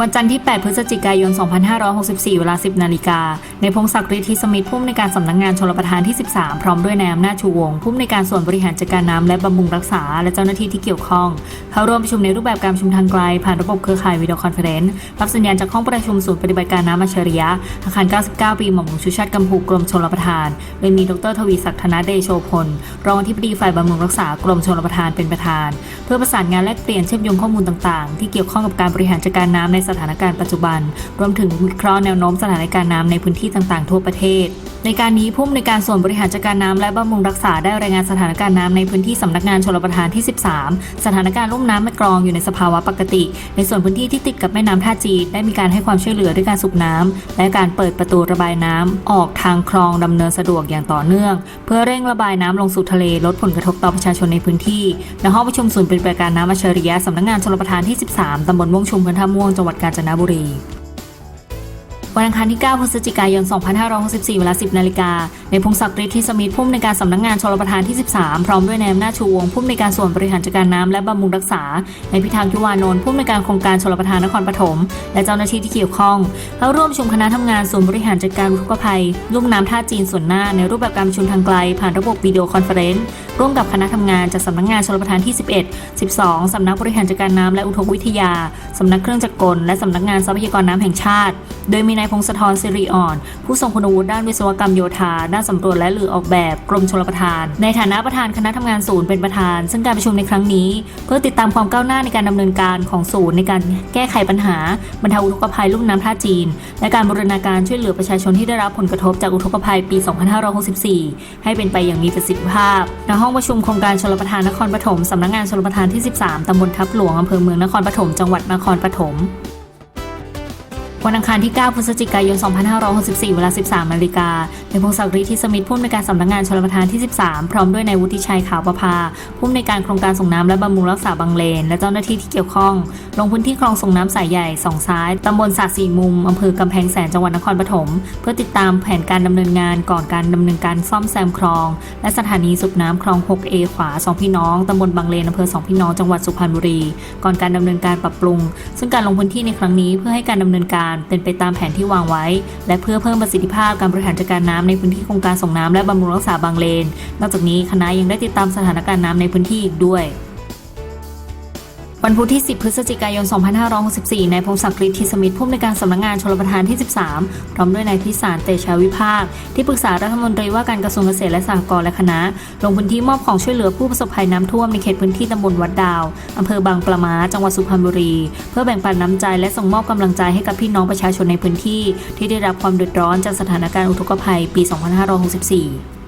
วันจันทร์ที่ 8 พฤศจิกายน 2564 เวลา 10 นาฬิกา ในพงศักดิ์ฤทธิสมิทธิ์ผู้อำนวยการสำนักงานชลประทานที่ 13 พร้อมด้วยนายอำนาจชูวง ผู้อำนวยการส่วนบริหารจัดการน้ำและบำรุงรักษา และเจ้าหน้าที่ที่เกี่ยวข้อง เข้าร่วมประชุมในรูปแบบการประชุมทางไกล ผ่านระบบเครือข่ายวิดีโอคอนเฟอเรนซ์รับสัญญาณจากห้องประชุมศูนย์ปฏิบัติการน้ำอัจฉริยะ อาคาร 99 ปีหม่อมหลวงชูชาติกำพูกรมชลประทาน โดยมีดรทวีศักดิ์ธนเดโชพล รองอธิบดีฝ่ายบำรุงรักษากรมชลประทานเป็นประธาน เพื่อประสานงานแลกเปลี่ยนเชื่อมโยงข้อมูลต่างๆ ที่เกี่ยวข้องกับการบริหารจัดการน้ำในสถานการณ์ปัจจุบัน รวมถึงวิเคราะห์แนวโน้มสถานการณ์น้ำในพื้นที่ต่างๆ ทั่วประเทศ ในการนี้ผู้อำนวยการส่วนบริหารจัดการน้ำและบำรุงรักษาได้รายงานสถานการณ์น้ำในพื้นที่สำนักงานชลประทานที่ 13 สถานการณ์ลุ่มน้ำแม่กลองอยู่ในสภาวะปกติ ในส่วนพื้นที่ที่ติดกับแม่น้ำท่าจีได้มีการให้ความช่วยเหลือด้วยการสูบน้ำและการเปิดประตูระบายน้ำออกทางคลองดำเนินสะดวกอย่างต่อเนื่อง เพื่อเร่งระบายน้ำลงสู่ทะเลลดผลกระทบต่อประชาชนในพื้นที่ณห้องประชุมศูนย์ปฏิบัติการน้ำอัจฉริยะสำนักงานชลประทานที่ 13ตำบลม่วงชุมอำเภอท่าม่วงจังหวัดกาญจนบุรี วันอังคารที่ 9 พฤศจิกายน 2564 เวลา 10 นาฬิกา ในพงศักดิ์ฤทธิสมิทธิ์ผู้อำนวยการสำนักงานชลประทานที่ 13 พร้อมด้วยนายอำนาจชูวงผู้อำนวยการส่วนบริหารจัดการน้ำและบำรุงรักษา ในพิธางยุวานนท์ผู้อำนวยการโครงการชลประทานนครปฐม และเจ้าหน้าที่ที่เกี่ยวข้องเข้าร่วมชุมคณะทำงานศูนบริหารจัดการอุทกภัยลุ่มน้ำท่าจีนส่วนหน้า ในรูปแบบการประชุมทางไกล ผ่านระบบวิดีโอคอนเฟอเรนซ์ ร่วมกับคณะทำงานจากสำนักงานชลประทานที่ 11 12 สำนักบริหารจัดการน้ำและอุทกวิทยา สำนักเครื่องจักรกล และสำนักงานทรัพยากรน้ำแห่งชาติ โดยมีนายพงศธรสิริอ่อน ผู้ทรงคุณวุฒิด้านวิศวกรรมโยธา ด้านสำรวจและหรือออกแบบกรมชลประทาน ในฐานะประธานคณะทำงานศูนย์เป็นประธาน ซึ่งการประชุมในครั้งนี้ เพื่อติดตามความก้าวหน้าในการดำเนินการของศูนย์ในการแก้ไขปัญหาบรรเทาอุทกภัยลุ่มน้ำท่าจีน และการบูรณาการช่วยเหลือประชาชนที่ได้รับผลกระทบจากอุทกภัยปี 2564 ให้เป็นไปอย่างมีประสิทธิภาพณห้อง้องประชุมโครงการชลประทานนครปฐมสำนักงานชลประทานที่ 13ตำบลทับหลวงอำเภอเมืองนครปฐมจังหวัดนครปฐม วันอังคารที่ 9 พฤศจิกายน 2564 เวลา 13นาฬิกาในพงศักดิ์ฤทธิสมิทธิ์ผู้อำนวยการสำนักงานชลประทานที่ 13 พร้อมด้วยนายวุฒิชัยขาวประภา ผู้อำนวยการโครงการส่งน้ำและบำรุงรักษาบางเลน และเจ้าหน้าที่ที่เกี่ยวข้อง ลงพื้นที่คลองส่งน้ำสายใหญ่สองซ้ายตำบลสาสี่มุมอำเภอกำแพงแสนจังหวัดนครปฐมเพื่อติดตามแผนการดำเนินงานก่อนการดำเนินการซ่อมแซมคลอง และสถานีสูบน้ำคลอง 6A ขวาสองพี่น้องตำบลบางเลนอำเภอสองพี่น้องจังหวัดสุพรรณบุรี ก่อนการดำเนินการปรับปรุง ซึ่งการลงพื้นที่ในครั้งนี้เพื่อให้การดำเนินการเป็นไปตามแผนที่วางไว้ และเพื่อเพิ่มประสิทธิภาพการบริหารจัดการน้ำในพื้นที่โครงการส่งน้ำและบำรุงรักษาบางเลน นอกจากนี้คณะยังได้ติดตามสถานการณ์น้ำในพื้นที่อีกด้วย วันพุธที่ 10 พฤศจิกายน 2564 นายพงศักดิ์ฤทธิสมิทธิ์ผู้อำนวยการสำนักงานชลประทานที่ 13 พร้อมด้วยนายพิสารเตชาวิภาค ที่ปรึกษารัฐมนตรีว่าการกระทรวงเกษตรและสหกรณ์และคณะ ลงพื้นที่มอบของช่วยเหลือผู้ประสบภัยน้ำท่วมในเขตพื้นที่ตำบลวัดดาวอำเภอบางปะมาจังหวัดสุพรรณบุรี เพื่อแบ่งปันน้ำใจและส่งมอบกำลังใจให้กับพี่น้องประชาชนในพื้นที่ ที่ได้รับความเดือดร้อนจากสถานการณ์อุทกภัยปี 2564